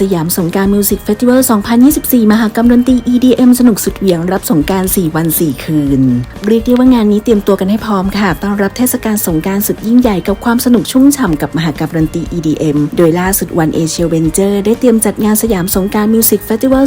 สยามสงการมิวสิกเฟสติวัล 2024 มหกรรมดนตรี EDM สนุกสุดเหวี่ยงรับสงกราร 4 วัน 4 คืน เรียกได้ว่างานนี้เตรียมตัวกันให้พร้อมค่ะ ต้อนรับเทศกาลสงการสุดยิ่งใหญ่กับความสนุกชุ่มฉ่ำกับมหกรรมดนตรี EDM โดยล่าสุดวันเอเชียเวนเจอร์ได้เตรียมจัดงานสยามสงการมิวสิกเฟสติวัล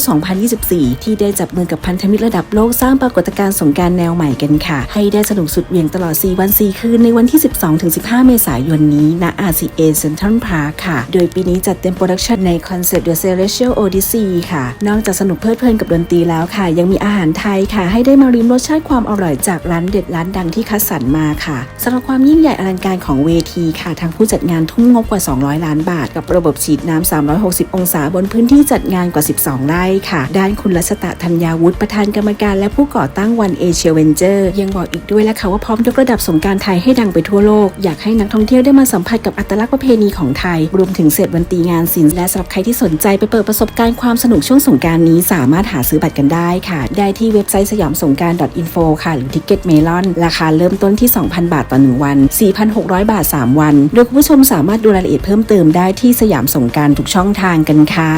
2024 ที่ได้จับมือกับพันธมิตรระดับโลกสร้างปรากฏการณ์สงการแนวใหม่กันค่ะ ให้ได้สนุกสุดเหวี่ยงตลอด 4 วัน 4 คืนในวันที่ 12-15 เมษายนนี้ณ RCA Central Park ค่ะ โดยปีนี้จัดเต็มโปรดักชันในคอนเซ็ปต์ The Celestial Odyssey ค่ะ นอกจากสนุกเพลิดเพลินกับดนตรีแล้วค่ะ ยังมีอาหารไทยค่ะ ให้ได้มาริมรสชาติความอร่อยจากร้านเด็ดร้านดังที่คัดสรรมาค่ะสำหรับความยิ่งใหญ่อลังการของเวทีค่ะ ทางผู้จัดงานทุ่มงบกว่า 200 ล้านบาท กับระบบฉีดน้ำ360 องศาบนพื้นที่จัดงานกว่า 12 ไร่ค่ะ ด้านคุณรัชตะธัญญาวุฒิประธานกรรมการและผู้ก่อตั้งวันเอเชียเวนเจอร์ยังบอกอีกด้วยและค่ะว่าพร้อมยกระดับสงการไทยให้ดังไปทั่วโลก อยากให้นักท่องเที่ยวได้มาสัมผัสกับอัตลักษณ์ประเพณีของไทย รวมถึงเศษวันตีงานศิลป์และสำหรับใครที่สนนใจไปเปิดประสบการณ์ความสนุกช่วงสงการนี้สามารถหาซื้อบัตรกันได้ค่ะ ได้ที่เว็บไซต์สยามสงการ .info ค่ะหรือ Ticket Melon ราคาเริ่มต้นที่ 2,000 บาทต่อ 1 วัน 4,600 บาท 3 วัน โดยคุณผู้ชมสามารถดูรายละเอียดเพิ่มเติมได้ที่สยามสงการทุกช่องทางกันค่ะ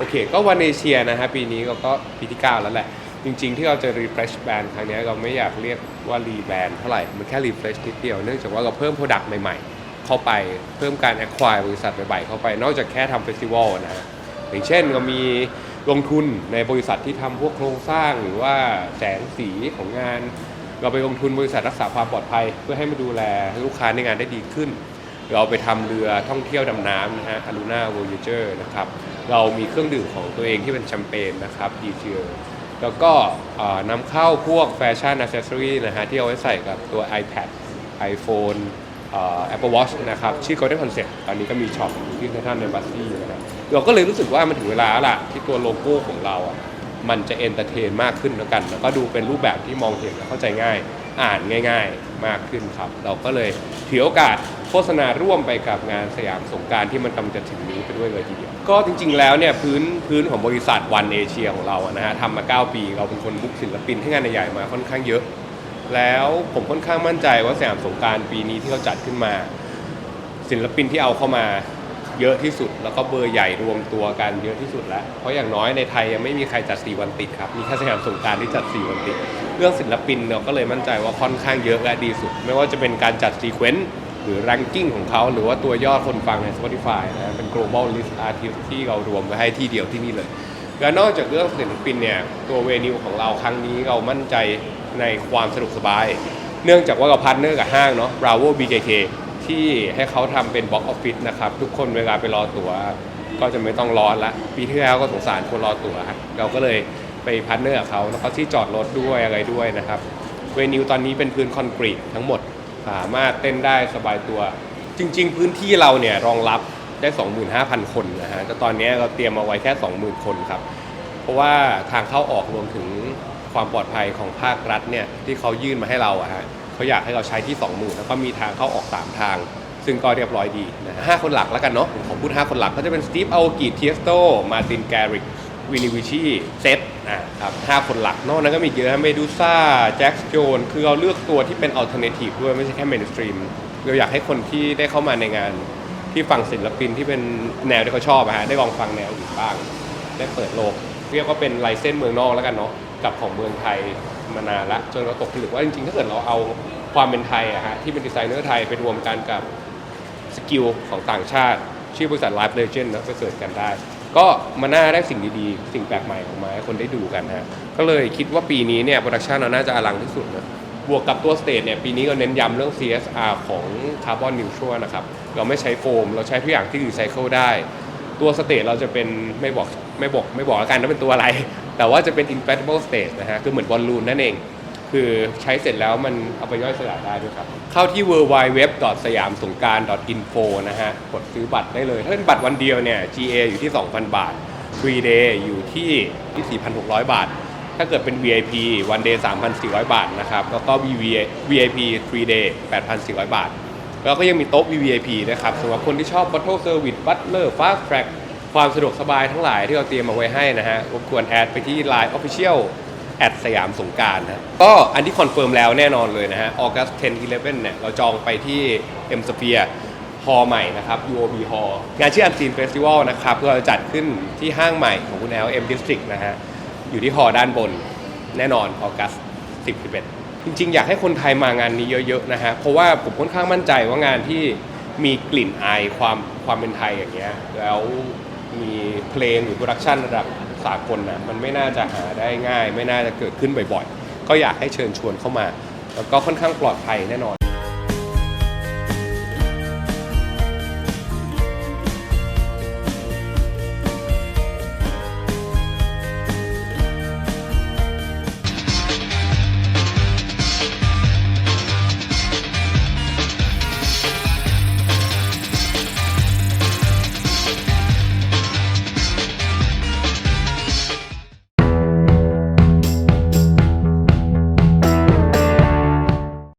โอเค ก็วันเอเชียนะฮะปีนี้ก็ก็ปีที่ 9 แล้วแหละ จริง ๆ ที่เราจะ refresh brand ครั้งนี้เราไม่อยากเรียกว่า rebrand เท่าไหร่ มันแค่ refresh นิดเดียว เนื่องจากว่าเราเพิ่ม product ใหม่ๆ เข้าไปเพิ่มการ acquire บริษัทใหม่ๆเข้าไป นอกจากแค่ทำเฟสติวัลนะฮะอย่างเช่นเรามีลงทุนในบริษัทที่ทำพวกโครงสร้างหรือว่าแสงสีของงาน เราไปลงทุนบริษัทรักษาความปลอดภัย เพื่อให้มาดูแลลูกค้าในงานได้ดีขึ้น เราไปทำเรือท่องเที่ยวดำน้ำนะฮะ Aluna Voyager นะครับ เรามีเครื่องดื่มของตัวเองที่เป็นแชมเปญนะครับ d t แล้วก็เอ่อนำเข้าพวกแฟชั่นอ c เซสซอรีนะฮะที่เอาไว้ใส่กับตัว iPad iPhone Apple Watch นะครับชื่อ Golden Concept ตอนนี้ก็มีช็อปอยู่ที่ท่านในบัสซี่นะครับเราก็เลยรู้สึกว่ามันถึงเวลาละที่ตัวโลโก้ของเราอะมันจะเอนเตอร์เทนมากขึ้นแล้วกัน แล้วก็ดูเป็นรูปแบบที่มองเห็นและเข้าใจง่าย อ่านง่าย ๆมากขึ้นครับ เราก็เลยถือโอกาสโฆษณาร่วมไปกับงานสยามสงการที่มันกำลังจะถึงนี้ไปด้วยเลยทีเดียว ก็จริงๆแล้วเนี่ยพื้นพื้นของบริษัทวันเอเชียของเราอะนะฮะทำมา 9 ปี เราเป็นคนบุกศิลปินให้งานใหญ่ๆมาค่อนข้างเยอะ แล้วผมค่อนข้างมั่นใจว่าสยามสงการปีนี้ที่เราจัดขึ้นมา ศิลปินที่เอาเข้ามาเยอะที่สุด แล้วก็เบอร์ใหญ่รวมตัวกันเยอะที่สุดแล้วเพราะอย่างน้อยในไทยยังไม่มีใครจัด4วันติดครับมีแค่สยามสงการที่จัด4วันติด เรื่องศิลปินเราก็เลยมั่นใจว่าค่อนข้างเยอะและดีสุด ไม่ว่าจะเป็นการจัดซีเควนต์หรือ ranking ของเขาหรือว่าตัวยอดคนฟังใน Spotify นะเป็น global list artist ที่เรารวมไว้ให้ที่เดียวที่นี่เลย แล้วนอกจากเรื่องศิลปินเนี่ยตัวเวนิวของเราครั้งนี้เรามั่นใจในความสะดวกสบาย เนื่องจากว่าเราพาร์ทเนอร์กับห้างเนาะ Bravo BKK ที่ให้เขาทำเป็นบ็อกออฟฟิศนะครับ ทุกคนเวลาไปรอตั๋วก็จะไม่ต้องรอละปีที่แล้วก็สงสารคนรอตั๋วเราก็เลยไปพาร์ทเนอร์กับเขาแล้วก็ที่จอดรถด้วยอะไรด้วยนะครับเวนิวตอนนี้เป็นพื้นคอนกรีตทั้งหมดสามารถเต้นได้สบายตัว จริง ๆ พื้นที่เราเนี่ยรองรับ ได้ 25,000 คนนะฮะแต่ตอนนี้เราเตรียมเอาไว้แค่ 20,000 คนครับ เพราะว่าทางเข้าออกรวมถึงความปลอดภัยของภาครัฐเนี่ยที่เขายื่นมาให้เราอะฮะเขาอยากให้เราใช้ที่ 20,000 แล้วก็มีทางเข้าออก 3 ทาง ซึ่งก็เรียบร้อยดีนะฮะห้าคนหลักแล้วกันเนาะผมขอพูด 5 คนหลักก็จะเป็นสตีฟอัลกิเทียสโตมาตินแกริกวินิวิชีเซตอะครับห้าคนหลัก นอกนั้นก็มีเยอะเมดูซ่าแจ็คโจนคือเราเลือกตัวที่เป็นอัลเทอร์เนทีฟด้วยไม่ใช่แค่เมนสตรีมเราอยากให้คนที่ได้เข้ามาในงาน ที่ฟังศิลปินที่เป็นแนวที่เขาชอบอะฮะได้ลองฟังแนวอื่นบ้าง ได้เปิดโลก เรียกว่าเป็นลายเส้นเมืองนอกแล้วกันเนาะกับของเมืองไทยมานานละจนเราตกผลึกว่าจริงๆ ถ้าเกิดเราเอาความเป็นไทยอะฮะที่เป็นดีไซเนอร์ไทยไปรวมกันกับสกิลของต่างชาติ ชื่อบริษัท Live Legend นะไปเสิร์ชกันได้ ก็มาน่าได้สิ่งดีๆ สิ่งแปลกใหม่ออกมาให้คนได้ดูกันฮะก็เลยคิดว่าปีนี้เนี่ยโปรดักชันเราน่าจะอลังที่สุดนะ บวกกับตัวสเตทเนี่ยปีนี้ก็เน้นย้ำเรื่อง CSR ของคาร์บอนนิวทรัลนะครับ เราไม่ใช้โฟม เราใช้ทุกอย่างที่รีไซเคิลได้ ตัวสเตทเราจะเป็นไม่บอกไม่บอกไม่บอกแล้วกันว่าเป็นตัวอะไร แต่ว่าจะเป็น inflatable stage นะฮะคือเหมือนบอลลูนนั่นเอง คือใช้เสร็จแล้วมันเอาไปย่อยสลายได้ด้วยครับ เข้าที่ w w w สยามสงการ info นะฮะกดซื้อบัตรได้เลย ถ้าเป็นบัตรวันเดียวเนี่ย GA อยู่ที่ 2,000 บาท free day อยู่ที่ที่4,600 บาท ถ้าเกิดเป็น VIP one day 3,400 บาทนะครับแล้วก็ VIP 3 day 8,400 บาท แล้วก็ยังมีโต๊ะ VVIP นะครับสำหรับคนที่ชอบ Bottle Service Butler Fast Track ความสะดวกสบายทั้งหลายที่เราเตรียมมาไว้ให้นะฮะรบกวนแอดไปที่ Line Official แอดสยามสงการนะก็อันที่คอนเฟิร์มแล้วแน่นอนเลยนะฮะ August 10 11เนี่ยเราจองไปที่ M Sphere ฮอลใหม่นะครับ UOB Hall งานชื่อ Unseen Festival นะครับเราจะจัดขึ้นที่ห้างใหม่ของคุณ LM District นะฮะ อยู่ที่ฮอด้านบนแน่นอนออกัส10 11จริง ๆ อยากให้คนไทยมางานนี้เยอะๆนะฮะเพราะว่าผมค่อนข้างมั่นใจว่างานที่มีกลิ่นอายความความเป็นไทยอย่างเงี้ยแล้วมีเพลงหรือโปรดักชันระดับสากลนะมันไม่น่าจะหาได้ง่าย ไม่น่าจะเกิดขึ้นบ่อยๆ ก็อยากให้เชิญชวนเข้ามา แล้วก็ค่อนข้างปลอดภัยแน่นอน